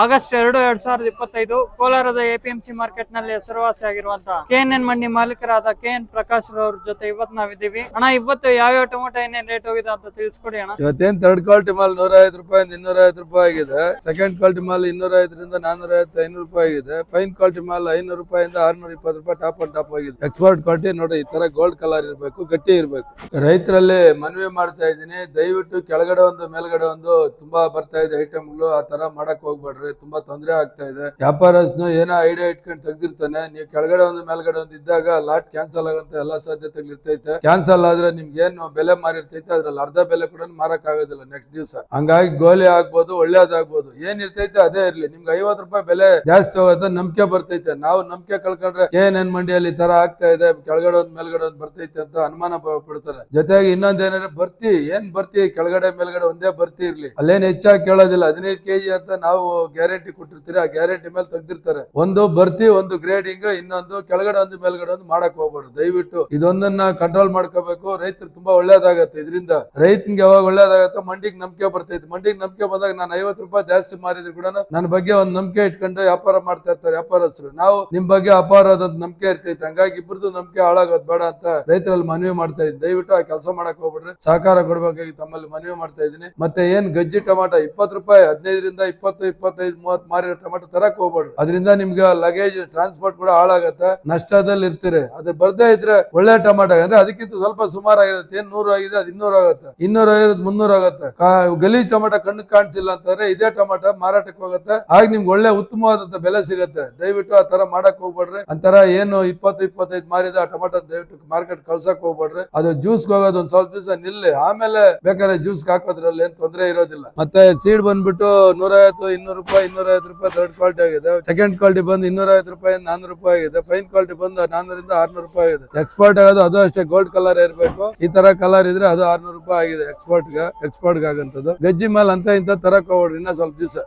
August ಎರಡು, ಎರಡ್ ಸಾವಿರದ ಇಪ್ಪತ್ತೈದು ಕೋಲಾರದ ಎಪಿಎಂಸಿ ಮಾರ್ಕೆಟ್ನಲ್ಲಿ ಹೆಸರುವಾಸಿಯಾಗಿರುವಂತಹ ಕೆ ಎನ್ ಎನ್ ಮಂಡಿ ಮಾಲೀಕರಾದ ಕೆ ಎನ್ ಪ್ರಕಾಶ್ ರವ್ರ ಜೊತೆ ಇವತ್ತು ನಾವಿದ್ದೀವಿ. ಅಣ್ಣ, ಇವತ್ತು ಯಾವ ಯಾವ ಟೊಮೊಟೊ ಏನೇನ್ ರೇಟ್ ಹೋಗಿದೆ ಅಂತ ತಿಳಿಸ್ಕೊಡಿ ಅಣ್ಣ. ಇವತ್ತೇನ್ ಥರ್ಡ್ ಕ್ವಾಲಿಟಿ ಮಾಲ್ ನೂರ ಐವತ್ತು ರೂಪಾಯಿ ಇನ್ನೂರ ಐವತ್ತು ರೂಪಾಯಿ ಆಗಿದೆ. ಸೆಕೆಂಡ್ ಕ್ವಾಲಿಟಿ ಮಾಲ್ ಇನ್ನೂರ ಐದರಿಂದ ನಾನೂರ ಐವತ್ತು ಐನೂರು ರೂಪಾಯಿ ಆಗಿದೆ. ಫೈನ್ ಕ್ವಾಲಿಟಿ ಮಾಲ್ ಐನೂರು ರೂಪಾಯಿಂದ ಆರ್ನೂರ ಇಪ್ಪತ್ತು ರೂಪಾಯಿ ಟಾಪ್ ಅಂಡ್ ಟಾಪ್ ಆಗಿದೆ ಎಕ್ಸ್ಪೋರ್ಟ್ ಕ್ವಾಲಿಟಿ ನೋಡಿ, ಈ ತರ ಗೋಲ್ಡ್ ಕಲರ್ ಇರಬೇಕು, ಗಟ್ಟಿ ಇರಬೇಕು. ರೈತರಲ್ಲಿ ಮನವಿ ಮಾಡ್ತಾ ಇದ್ದೀನಿ. ದಯವಿಟ್ಟು ಕೆಳಗಡೆ ಒಂದು, ಮೇಲ್ಗಡೆ ಒಂದು ತುಂಬಾ ಬರ್ತಾ ಇದೆ ಐಟಮ್ಗಳು ಆ ತರ ಮಾಡಕ್ ಹೋಗ್ಬೇಡ್ರಿ. ತುಂಬಾ ತೊಂದರೆ ಆಗ್ತಾ ಇದೆ. ವ್ಯಾಪಾರಸ್ನ ಏನೋ ಐಡಿಯಾ ಇಟ್ಕೊಂಡು ತೆಗ್ದಿರ್ತಾನೆ. ನೀವು ಕೆಳಗಡೆ ಒಂದು, ಮೇಲ್ಗಡೆ ಒಂದು ಇದ್ದಾಗ ಲಾಟ್ ಕ್ಯಾನ್ಸಲ್ ಆಗಂತ ಎಲ್ಲಾ ಸಾಧ್ಯತೆಗಳು ಇರ್ತೈತೆ. ಕ್ಯಾನ್ಸಲ್ ಆದ್ರೆ ನಿಮ್ಗೆ ಏನು ಬೆಲೆ ಮಾರಿರ್ತೈತೆ, ಅದ್ರಲ್ಲಿ ಅರ್ಧ ಬೆಲೆ ಕೂಡ ಮಾರಕ್ ಆಗೋದಿಲ್ಲ ನೆಕ್ಸ್ಟ್ ದಿವಸ. ಹಂಗಾಗಿ ಗೋಲಿ ಆಗ್ಬೋದು, ಒಳ್ಳೇದಾಗ್ಬೋದು, ಏನ್ ಇರ್ತೈತೆ ಅದೇ ಇರ್ಲಿ. ನಿಮ್ಗೆ ಐವತ್ ರೂಪಾಯಿ ಬೆಲೆ ಜಾಸ್ತಿ ಹೋಗೋದ ನಂಬಿಕೆ ಬರ್ತೈತೆ. ನಾವು ನಂಬಿಕೆ ಕಳ್ಕೊಂಡ್ರೆ ಏನ್ ಏನ್ ಮಂಡಿಯಲ್ಲಿ ತರ ಆಗ್ತಾ ಇದೆ, ಕೆಳಗಡೆ ಒಂದ್, ಮೇಲ್ಗಡೆ ಒಂದ್ ಬರ್ತೈತೆ ಅಂತ ಅನುಮಾನ ಪಡ್ತಾರೆ. ಜೊತೆಗೆ ಇನ್ನೊಂದ್ ಏನಾದ್ರೆ ಬರ್ತಿ ಏನ್ ಬರ್ತಿ ಕೆಳಗಡೆ, ಮೇಲ್ಗಡೆ ಒಂದೇ ಬರ್ತಿ ಇರ್ಲಿ. ಅಲ್ಲೇನ್ ಹೆಚ್ಚಾಗಿ ಕೇಳೋದಿಲ್ಲ. ಹದಿನೈದು ಕೆಜಿ ಅಂತ ನಾವು ಗ್ಯಾರಂಟಿ ಕೊಟ್ಟಿರ್ತೀರಿ, ಆ ಗ್ಯಾರಂಟಿ ಮೇಲೆ ತೆಗ್ದಿರ್ತಾರೆ. ಒಂದು ಬರ್ತಿ ಒಂದು ಗ್ರೇಡಿಂಗ್ ಇನ್ನೊಂದು ಕೆಳಗಡೆ ಒಂದು, ಮೇಲ್ಗಡೆ ಒಂದು ಮಾಡಕ್ ಹೋಗ್ಬಾರ್ದು ದಯವಿಟ್ಟು ಇದೊಂದನ್ನ ಕಂಟ್ರೋಲ್ ಮಾಡ್ಕೋಬೇಕು. ರೈತರು ತುಂಬಾ ಒಳ್ಳೇದಾಗತ್ತೆ. ಇದರಿಂದ ರೈತನಿಗೆ ಯಾವಾಗ ಒಳ್ಳೇದಾಗತ್ತೋ ಮಂಡಿಗೆ ನಂಬಿಕೆ ಬರ್ತೈತೆ. ಮಂಡಿಗೆ ನಂಬಿಕೆ ಬಂದಾಗ ನಾನು ಐವತ್ತು ರೂಪಾಯಿ ಜಾಸ್ತಿ ಮಾರಿದ್ರು ಕೂಡ ನನ್ನ ಬಗ್ಗೆ ಒಂದು ನಂಬಿಕೆ ಇಟ್ಕೊಂಡು ವ್ಯಾಪಾರ ಮಾಡ್ತಾ ಇರ್ತಾರೆ ವ್ಯಾಪಾರಸ್ಥರು. ನಾವು ನಿಮ್ ಬಗ್ಗೆ ಅಪಾರದ ನಂಬಿಕೆ ಇರ್ತೈತೆ. ಹಂಗಾಗಿ ಇಬ್ಬರದು ನಂಬಿಕೆ ಹಾಳಾಗೋದು ಬೇಡ ಅಂತ ರೈತರಲ್ಲಿ ಮನವಿ ಮಾಡ್ತಾ ಇದ್ದೀನಿ. ದಯವಿಟ್ಟು ಆ ಕೆಲಸ ಮಾಡಕ್ ಹೋಗ್ಬಿಡ್ರಿ. ಸಹಕಾರ ಕೊಡ್ಬೇಕಾಗಿ ತಮ್ಮಲ್ಲಿ ಮನವಿ ಮಾಡ್ತಾ ಇದ್ದೀನಿ. ಮತ್ತೆ ಏನ್ ಗಜ್ಜಿ ಟೊಮಾಟೊ, ಇಪ್ಪತ್ತು ರೂಪಾಯಿ, ಹದಿನೈದರಿಂದ ಇಪ್ಪತ್ತು, ಇಪ್ಪತ್ತೈದು ಮೂವತ್ತು ಮಾರಿರೋ ಟೊಮೆಟೊ ತರಕ್ ಹೋಗ್ಬೇಡ್ರಿ ಅದರಿಂದ ನಿಮ್ಗೆ ಲಗೇಜ್ ಟ್ರಾನ್ಸ್ಪೋರ್ಟ್ ಕೂಡ ಹಾಳಾಗತ್ತೆ. ನಷ್ಟದಲ್ಲಿ ಇರ್ತೀರಿ. ಅದು ಬರ್ದೇ ಇದ್ರೆ ಒಳ್ಳೆ ಟೊಮೆಟೊ. ಅಂದ್ರೆ ಅದಕ್ಕಿಂತ ಸ್ವಲ್ಪ ಸುಮಾರು ಆಗಿರುತ್ತೆ ಏನ್ ನೂರು ಆಗಿದೆ, ಅದು ಇನ್ನೂರು ಆಗುತ್ತೆ. ಇನ್ನೂರ ಆಗಿರೋದು ಮುನ್ನೂರು ಆಗುತ್ತೆ. ಗಲೀಜ್ ಟೊಮೆಟೊ ಕಣ್ಣು ಕಾಣಿಸಿಲ್ಲ ಅಂತಂದ್ರೆ ಇದೇ ಟೊಮೆಟೊ ಮಾರಾಟಕ್ಕೆ ಹೋಗುತ್ತೆ. ಆಗ ನಿಮ್ಗೆ ಒಳ್ಳೆ ಉತ್ತಮವಾದಂತ ಬೆಲೆ ಸಿಗುತ್ತೆ. ದಯವಿಟ್ಟು ಆ ತರ ಮಾಡಕ್ ಹೋಗ್ಬೇಡ್ರಿ ಅಂತರ ಏನು ಇಪ್ಪತ್ತು, ಇಪ್ಪತ್ತೈದು ಮಾರಿದ ಆ ಟೊಮೆಟೊ ದಯವಿಟ್ಟು ಮಾರ್ಕೆಟ್ ಕಳ್ಸಕ್ ಹೋಗ್ಬೇಡ್ರಿ ಅದು ಜ್ಯೂಸ್ ಹೋಗೋದು ಒಂದ್ ಸ್ವಲ್ಪ ದಿವಸ ನಿಲ್ಲಿ. ಆಮೇಲೆ ಬೇಕಾದ್ರೆ ಜ್ಯೂಸ್ ಹಾಕೋದ್ರಲ್ಲಿ ಏನ್ ತೊಂದರೆ ಇರೋದಿಲ್ಲ. ಮತ್ತೆ ಸೀಡ್ ಬಂದ್ಬಿಟ್ಟು ನೂರ ಐವತ್ತು ಇನ್ನೂರು ರೂಪಾಯಿ ಇನ್ನೂರ ಐವತ್ತು ರೂಪಾಯಿ ಥರ್ಡ್ ಕ್ವಾಲಿಟಿ ಆಗಿದೆ. ಸೆಕೆಂಡ್ ಕ್ವಾಲಿಟಿ ಬಂದು ಇನ್ನೂರ ಐವತ್ತು ರೂಪಾಯಿ ನಾನೂರು ರೂಪಾಯಿ ಆಗಿದೆ. ಫೈನ್ ಕ್ವಾಲಿಟಿ ಬಂದು ನಾನೂರಿಂದ ಆರ್ನೂರು ರೂಪಾಯಿ ಆಗಿದೆ. ಎಕ್ಸ್ಪೋರ್ಟ್ ಆಗೋದು ಅದು ಅಷ್ಟೇ ಗೋಲ್ಡ್ ಕಲರ್ ಇರಬೇಕು. ಈ ತರ ಕಲರ್ ಇದ್ರೆ ಅದು ಆರ್ನೂರು ರೂಪಾಯಿ ಆಗಿದೆ ಎಕ್ಸ್ಪೋರ್ಟ್ ಎಕ್ಸ್ಪೋರ್ಟ್ ಆಗಂತದ್ದು ಗಜ್ಜಿ ಮಾಲ್ ಅಂತ ಇಂತ ತರಕ್ ಹೋಗ್ರಿ ಇನ್ನ ಸ್ವಲ್ಪ ದಿವಸ.